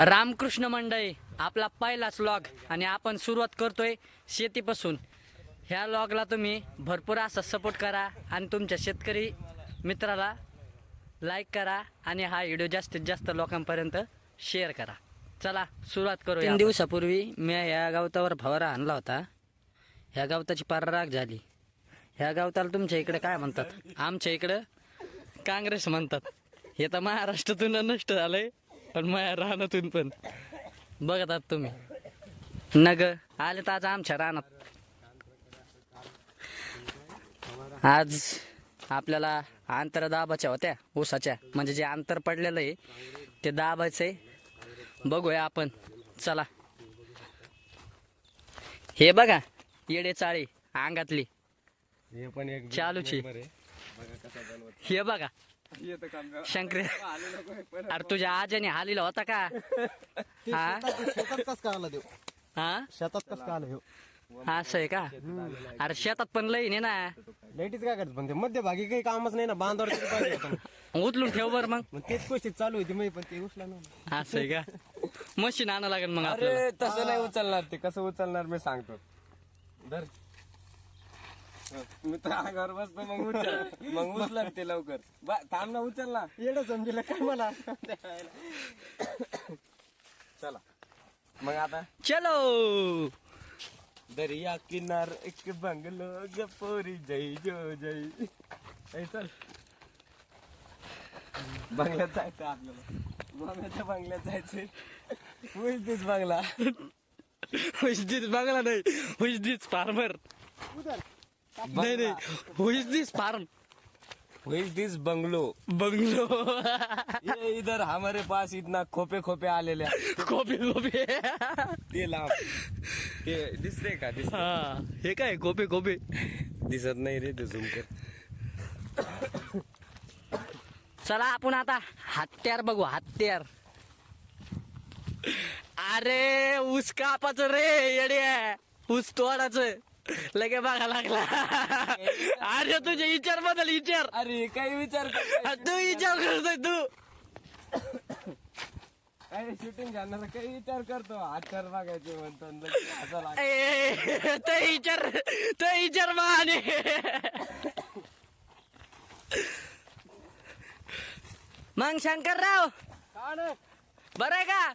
रामकृष्ण मंडळी आपला पहिलाच लॉग आणि आपण सुरुवात करतोय शेतीपासून. ह्या लॉगला तुम्ही भरपूर असा सपोर्ट करा आणि तुमच्या शेतकरी मित्राला लाईक करा आणि हा व्हिडिओ जास्तीत जास्त लोकांपर्यंत शेअर करा. चला सुरुवात करू तीन दिवसापूर्वी मी ह्या गवतावर फवारा आणला होता. ह्या गवताची पार राग झाली. ह्या गवताला तुमच्या इकडे काय म्हणतात? आमच्या इकडं काँग्रेस म्हणतात. हे तर महाराष्ट्रातून नष्ट झालंय. पण माझ्या रानातून पण. बघत आहात तुम्ही. नग आले तर आज आमच्या रानात. आज आपल्याला अंतर दाबाच्या होत्या ऊसाच्या. म्हणजे जे अंतर पडलेलं आहे ते दाबायचं आहे बघूया आपण. चला. हे बघा येडे चाळी अंगातली. हे पण एक चालूची. हे बघा. येतं काम का? शंकर. हे. अरे तुझ्या आजाने हालीला होता का? हा? शेतात कस का आला देव? हा? शेतात कस का आलं ह्यो असं आहे का? अरे शेतात पण लई नाही ना. लाईटीच काय करत पण ते? मध्यभागी काही कामच नाही ना बांधावर तरी पाहिजे होतं ना. उचलून ठेव बर मग. मग तेच गोष्टी चालू होती मी पण ते उचला ना असं आहे का? मशीन आणावं लागेल मग आपल्याला. अरे तसं नाही उचलणार ते कसं उचलणार मी सांगतो. धर. मी तर अंगावर बसतो मग उचल. मग उचलणार ते लवकर. बा थांब ना उचल ना. येणं समजेल काय मला? चला. मग आता? चलो. दर्या किनार एक बंगलो गपोरी जय जो जय. ए, चल. बंगल्यात जायचं आपल्याला. माम्याच्या बंगल्यात Who is this बंगला. हुईज दिस बघला नाही दिस फार्मर नाही नाही. Who is this farm is this bungalow bungalow ये इधर हमारे पास इतना खोपे खोपे आलेले. कोपी कोपी ते लांब ते दिसते का दिस हा हे काय कोपे कोपे दिसत नाही रे ते झुम कर. चला आपण आता हत्यार बघू हत्यार. अरे ऊस कापाचं रे येड्या. ऊस तोडाचं. लगे बघा लागला. अरे तुझे विचार बदल विचार. अरे काही विचार? तू विचार करतोय तू. काही शूटिंग करणार काही विचार करतो? हातकर बघायचे म्हणतो तो विचार तो विचार माने मग शंकरराव बरं आहे का?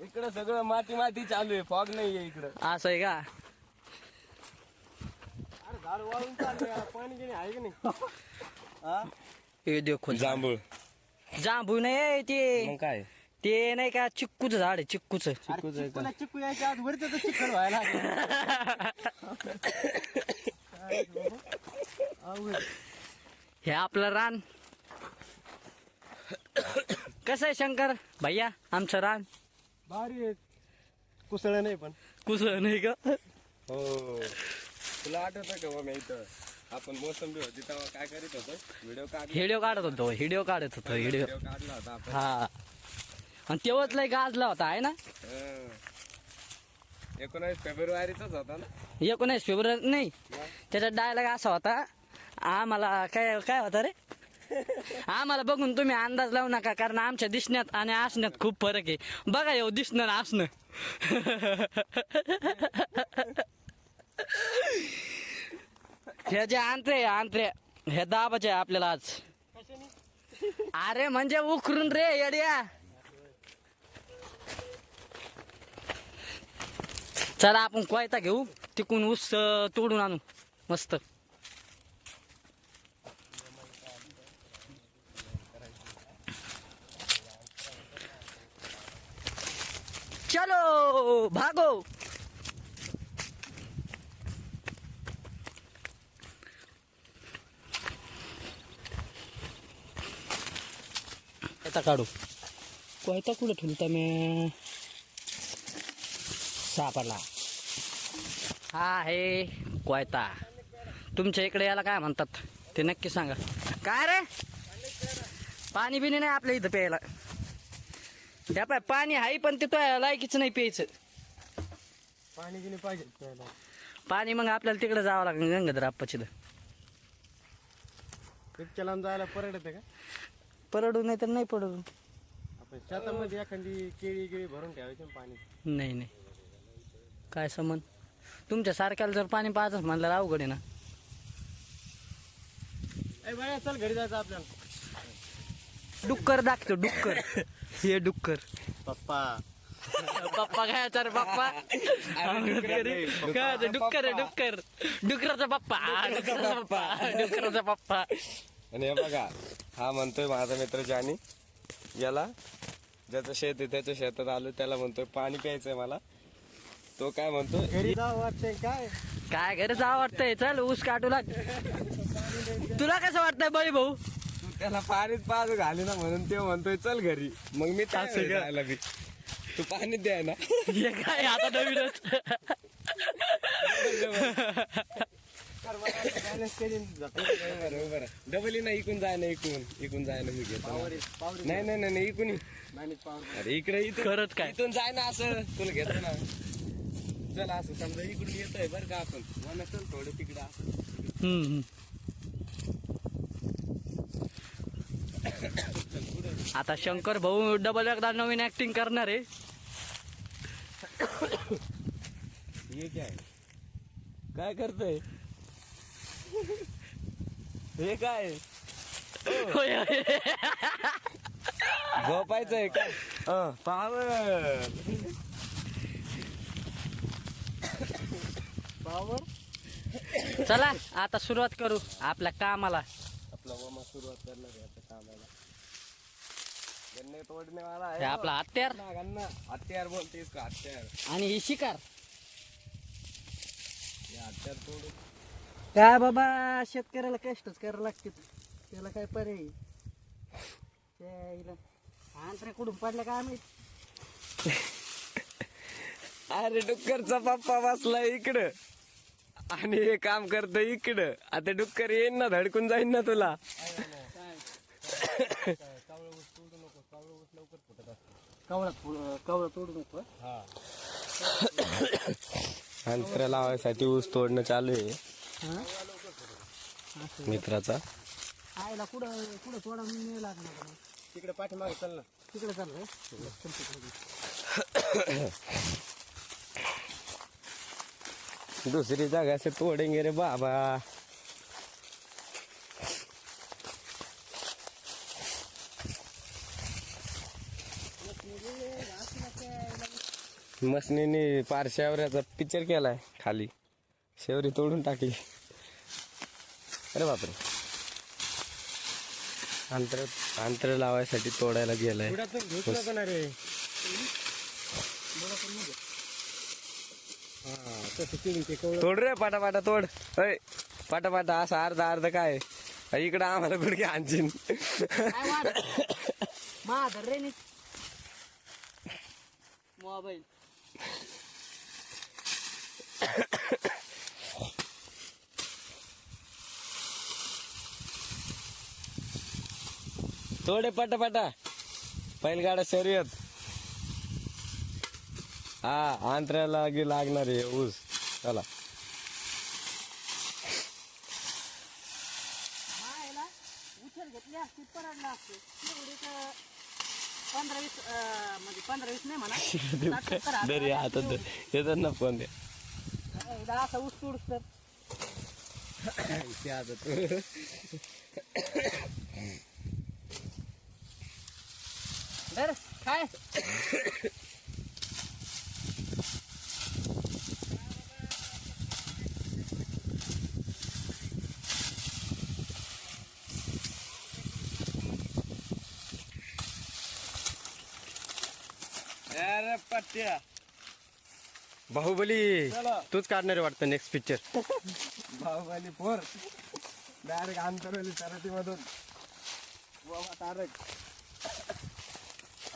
इकडं सगळं माती माती चालू आहे फॉग नाहीये इकडं. असं आहे का? अरे झाड वाळून पाणी गिणी आहे की नाही? हा? हे देखो जांभूळ. जांभू नाही ते मग काय? ते नाही का चिक्कूच झाड आहे चिक्कूच. अरे यायच्या आज वरती तर चिखल व्हायला लागलं. अवघड. हे आपलं रान. कसं आहे शंकर? भैया आमचं रान? भारी आहे कुसळ नाही पण. कुस नाही का? हो. तुला आठवत का मग इथं? आपण मोसंबी होती तेव्हा काय करीत होतो? व्हिडिओ काढ व्हिडिओ काढत होतो व्हिडिओ काढत होतो व्हिडिओ. व्हिडिओ काढला होता आपण. हा. आणि तेव्हाच लय गाजला होता आहे ना? हं. एकोणावीस फेब्रुवारीचाच होता ना? एकोणीस फेब्रुवारी नाही. त्याचा डायलॉग असा होता आम्हाला काय काय होता रे? आम्हाला बघून तुम्ही अंदाज लावू नका कारण आमच्या दिसण्यात आणि असण्यात खूप फरक आहे. बघा येऊ दिसणं आणि असणं. हे जे आंत्रे आंत्रे हे दाबाचे आहे आपल्याला आज. अरे म्हणजे उखरून रे येड्या. चला आपण कोयता घेऊ तिकून ऊस तोडून आणू. मस्त. चलो भागो. कोयता काढू. कोयता कुठं ठेवता मी? सापडला हा आहे कोयता. तुमच्या इकडे याला काय म्हणतात? ते नक्की सांगा. काय रे? पाणी बिनी नाही आपल्या इथं प्यायला. त्या पाय पाणी आहे पण ते तो लायकीच नाही प्यायचं. पाणी गिणी पाहिजे प्यायला. पाणी मग आपल्याला तिकडे जावं लागेल गंगाधर आप्पाची इतक्या लांब जायला परवडते का? परडू नाही तर नाही पडू आपण शेतामध्ये एखादी केळी गिळी भरून ठेवायची ना पाणी. नाही नाही. काय समन तुमच्या सारख्याला जर पाणी पाहतच म्हणलं अवघड आहे ना. ए बाळा चल घरी जायचं आपल्याला. डुक्कर दाखतो डुक्कर. हे डुक्कर. पप्पा. पप्पा काय रे पप्पा. काय डुक्कर आहे डुक्कर. डुकराचा पप्पा. डुकराचा पप्पा. डुकराचा पप्पा. आणि हे बघा हा म्हणतोय माझा मित्र जानी. याला ज्याचं शेत आहे त्याच्या शेतात आलो त्याला म्हणतोय पाणी प्यायचंय मला. तो काय म्हणतो घरी जावं वाटतंय काय? काय घरी जा वाटतंय? चल ऊस काटू लाग. तुला कसं वाटतंय बाई भाऊ त्याला पाणीच पाजू घाली ना म्हणून ते म्हणतोय चल घरी. मग मी का? जायला बी. तू पाणी द्याय ना. हे काय आता नवीनच. बॅलन्स केली जातो बरोबर डबल ना इकून जाय ना इकून. इकून जाय ना मी घेतो नाही नाही नाही नाही, इकून अरे इकडे खरंच काय? इथून जाय ना असं. तुला घेतो ना. चल असं समजा इकडून येतोय बरं का आपण. मला चल थोडं तिकडं. असं. आता शंकर भाऊ डबल एकदा नवीन ऍक्टिंग करणार आहे. हे काय? काय करतोय? हे काय. झोपायचंय काय पावर. पावर? चला आता सुरुवात करू आपल्या कामाला. आपला मामा सुरुवात करणार आहे गन्ने तोडने वाला हे आपला हत्यार. ना गन्ना. हत्यार बोलतेस का? हत्यार. आणि ही शिकार. हे हत्यार तोडून. काय बाबा शेतकऱ्याला कष्टच करायला लागते. त्याला काय पर्याय? आंतरे कुठून पडलं काय माहीत? अरे डुक्करचा पप्पा बसला इकडं. आणि हे काम करत इकडं. आता डुक्कर येईन ना धडकून जाईन ना तुला. कवळा कवळा तोडू नको अंतर लावायसाठी ऊस तोडणं चालू आहे हा? मित्राचा आईला कुठं कुठं नाही लागणार का? तिकडे पाठीमागे चल ना तिकडे चाललंय दूसरी जगह से तोडेंगे रे बाबा मसनीने पार शेवऱ्याचा पिक्चर केलाय खाली. शेवरी तोडून टाकली. अरे बापरे. अंतर अंतर लावायसाठी तोडायला गेलाय. हा तोड रे पाटा तोड. अय पाटा पाटा असं अर्धा अर्ध काय? इकडं आम्हाला गुडघे आणशीन मोबाईल. तोडे पाटा पाटा. बैलगाडा शर्यत. हा आंतऱ्याला गी लागणार आहे ऊस. चला. उचल घेतली असती परडला असतो. एवढीच पंधरा वीस अं, म्हणजे पंधरा वीस नाही म्हणा. दर आता येतात ना फोन द्या. असा तोडस तर. काय? अरे पट्ट्या. बाहुबली तूच काढणार वाटतं next picture Baahubali four. Direct Antarwali Sarati मधून बाबा तारक.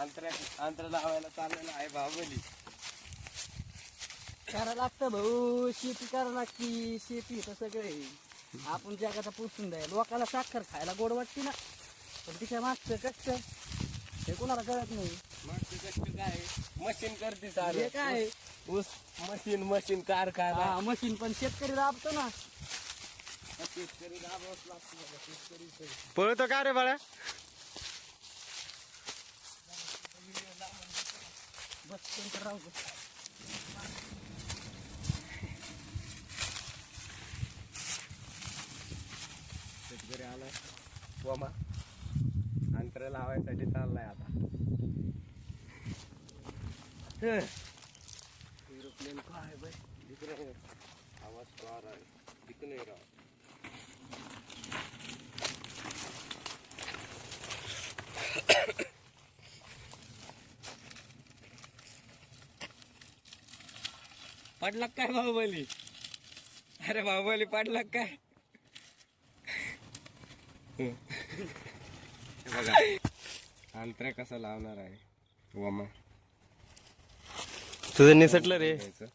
अंतरा अंतर लावायला चाललेला आहे करावं लागतं भाऊ शेती करावं लागती शेती तर सगळे आपण जगाचा पुसून द्या. लोकाला साखर खायला गोड वाटते ना. पण तिच्या मागचं कष्ट हे कोणाला कळत नाही. मग ते कष्ट काय? मशीन करते हे सारे काय ऊस मशीन मशीन कारखाना. मशीन पण शेतकरी राबतो ना. शेतकरी राबावंच लागतं. शेतकरी पळतो का रे बाळा? शेतकरी आलाय. वमा अंतर लावायसाठी चाललाय आता. एरोप्लेन काय बाय तिकडे रहे आवाज तो आ रहा है नहीं रहा पडला काय बाहुबली? अरे बाहुबली पडला काय? हे. बघा अंतरा कसा लावणार आहे? वमा. तुझं निसटलं रे. घ्यायचं.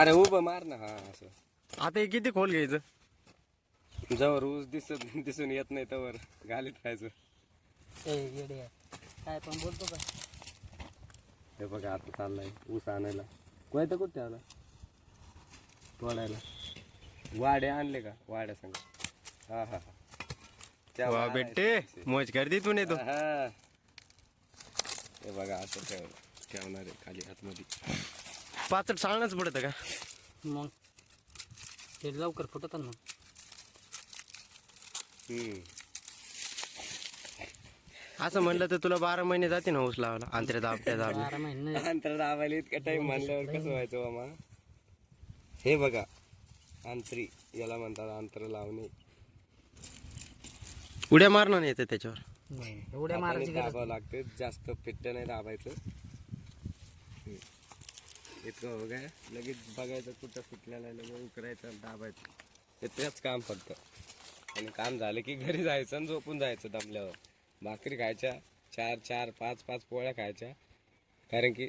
अरे उभं मार ना हा असं. आता हे किती खोल घ्यायचं? जवळ ऊस दिसत दिसून येत नाही तवर. घालीत राहायचं. ए येडे काय पण बोलतो का? हे बघा आता चाललाय ऊस आणायला. कोयता कुठे आला? तोडायला. वाडे आणले का? वाड्या संग. हा हा हा. त्या वा बेटे. मोज करते तू नाही तो. हा. हे. बघा असं ठेव ठेवणार आहे खाली आतमध्ये. पाचट चालणंच पडतं का? मग. ते लवकर फुटत ना. हम्म. असं म्हणलं तर तुला बारा महिने जाते ना ऊस लावायला? अंतरे दाब त्या दाब बारा महिने. अंतर दाबायला इतका टाइम म्हणल्यावर कसं व्हायचं मामा? हे बघा अंतरी याला म्हणतात अंतर लावणे. उड्या मारणं नाही येते त्याच्यावर. नाही, एवढ्या हाताने मारायची गरज दाबावं लागते जास्त पिट्ट नाही दाबायचं. हम्म. इतकं बघा लगेच बघायचं कुठं फुटलेलं आहे लगेच उकरायचं दाबायचं. हे तेच काम फक्त. आणि काम झालं की घरी जायचं आणि झोपून जायचं दमल्यावर. भाकरी खायच्या चार चार पाच पाच पोळ्या खायच्या. कारण की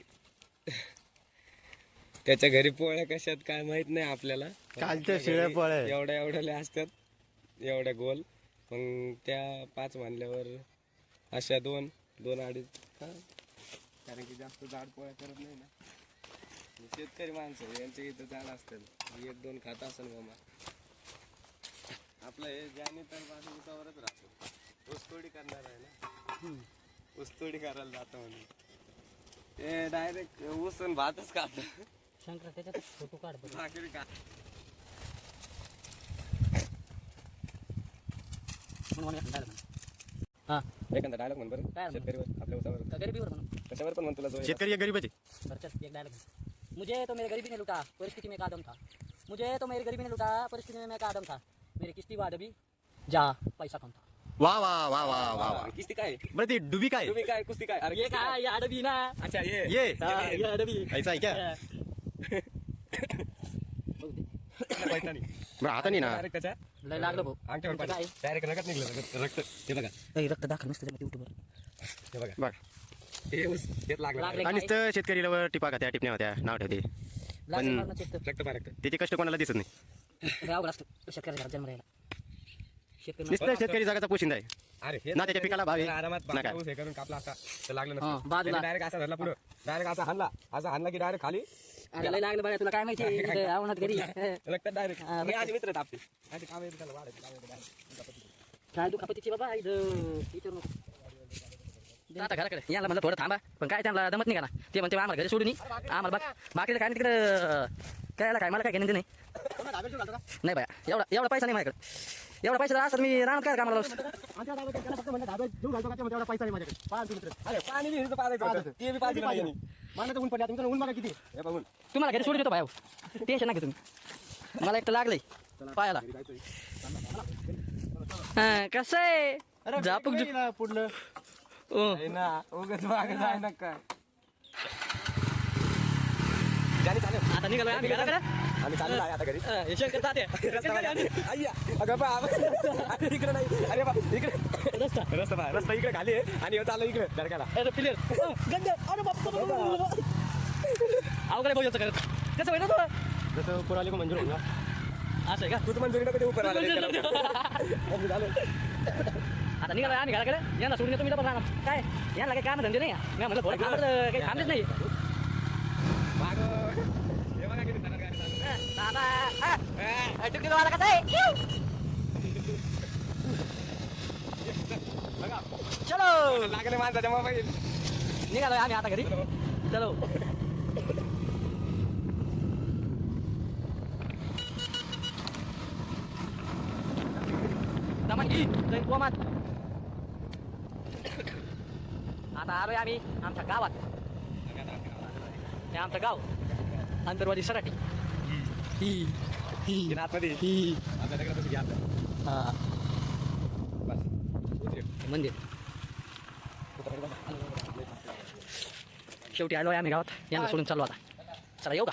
त्याच्या घरी पोळ्या कशात काय माहीत नाही आपल्याला. कालच्या शिळ्या पोळ्या. एवढ्या एवढ्याल्या असतात एवढ्या गोल. मग त्या पाच म्हणल्यावर अशा दोन दोन अडीच कारण की जास्त जाड पोळ्या करत नाही ना. शेतकरी माणसं यांच्या इथं जाड असतात. एक दोन खात असेल मामा आपलं हे ज्याने तर बाजू उसावरच राहतो. ऊसतोडी करणार आहे ना? ऊसतोडी करायला जातो म्हणून ते डायरेक्ट ऊस आणि भातच खात शंकर त्याच्यात फ़ोटो काढ बरं. भाकरी खा म्हणून म्हणून एखादा dialogue म्हण. हा एखादा डायलॉग म्हण बरं काय शेतकरीवर आपल्या उसावर का म्हणून कशावर पण म्हण तुला शेतकरी एक गरीबच आहे बरं एक डायलॉग मुझे तो मेरी गरीबी ने लुटा परिस्थिति में कादम था। मुझे तो मेरी गरीबी ने लुटा परिस्थिति में मैं कादम था। मेरी किस्ती बाद अभी जा पैसा कम था। वा वा वा वा वा वा. किस्ती काय? बरं ती डुबी काय? तुम्ही काय कुस्ती काय? अरे ये किस्ती काय? ये अडबी ना? अच्छा ये. ये. हा, ये. अडबी. ऐसा आहे क्या? बरं आता नाही ना. डायरेक्ट त्याच्या? लय लागलं भाऊ. अंगठ्यावर तुमचं काय? डायरेक्ट रगत निघलं रगत रक्त. हे बघा. ए, रक्त दाखल नसतं त्यामध्ये युट्यूबवर हे बघा. बघ. हे ऊस हेच लागलं. लागले. आणि तर शेतकरीला वर टिपा का त्या टिपण्या होत्या? नाव ठेवते. लागलं रक्त रक्त त्याचे कष्ट कोणाला दिसत नाही. तर अवघड असतं शेतकऱ्याच्या घरात जन्म राहिला. शेतकरी नुसतं. शेतकरी जगाचा पोशिंदा आहे. अरे हे ना त्याच्या पिकाला भाव आहे, त्याला आरामात ना बाका काय. ऊस हे करून कापला असता तर लागलं हा, नसतं. बाजूला. डायरेक्ट असा धरला पुढं. डायरेक्ट असा हाणला. असा हाणला की डायरेक्ट खाली. अरे लय लागलं बघा तुला काय माहिती? इथे घरी. डायरेक्ट हा, आज मित्र तापते आधी काम येते त्याला वाढायचं काम येते direct. काय तू खापतीची बाबा इथं? नको. आता घराकडे. याला म्हणलं थोडं थांबा. पण काय त्यांना दमत नाही का ना? ते म्हणते आम्हाला घरी सोडून ये. आम्हाला बघ बाकीचं काय नाही तिकडं काय काय? मला काय घेणं नाही नाही बाया एवढा एवढा पैसा नाही माझ्याकडे. एवढा पैसा असतात मी राहणार काय कामाला लावतो? अरे पाणी बी हिरचं पाजायचं होतं. ते बी पाजलं नाही. यांनी. हे बघून. तुम्हाला घरी सोडून देतो बाया टेन्शन नका तुम्ही. मला एक तर लागलंय. पायाला. हा, कसं आहे? झापूक झुप पुढलं. ओ. आहे ना उगाच मागं जाय ना काय चालेल आता निघालोय आम्ही. घराकडे? आम्ही चाललो आहे आता घरी. हे शंकर तात्या. अय्या अगं बा अरे इकडे नाही. अरे बा इकडे. रस्ता. रस्ता पहा, रस्ता इकडे खाली आहे. आणि चाललो इकडे दरकाला अरे प्लेअर गंज अरे बाप अवघड बोलायचं करत कसं होईल ना जसं पुराले को मंजूर ना. असं आहे का? तू तर मंजुरी नको देऊ परवाला आता निघाला आम्ही घराकडे. यांना सोडून येतो मी राहणार. काय? यांना काही काम धंदे नाही मी म्हणलं थोडं काम काही थांबलेच नाही हे बघा किती खतरनाक गाडी चालली. टुकडी वाला कसं आहे चलो लागले माणसाच्या मोबाईल निघालोय आम्ही आता घरी चलो दमन घे जैन कोमात आता आलोय आम्ही आमच्या गावात हे आमचं गाव अंतरवादी सराठी ही ही आतमध्ये ही घ्या. हा बस. मंदिर शेवटी आलोय आम्ही गावात यांना सोडून चालू आता चला येऊ का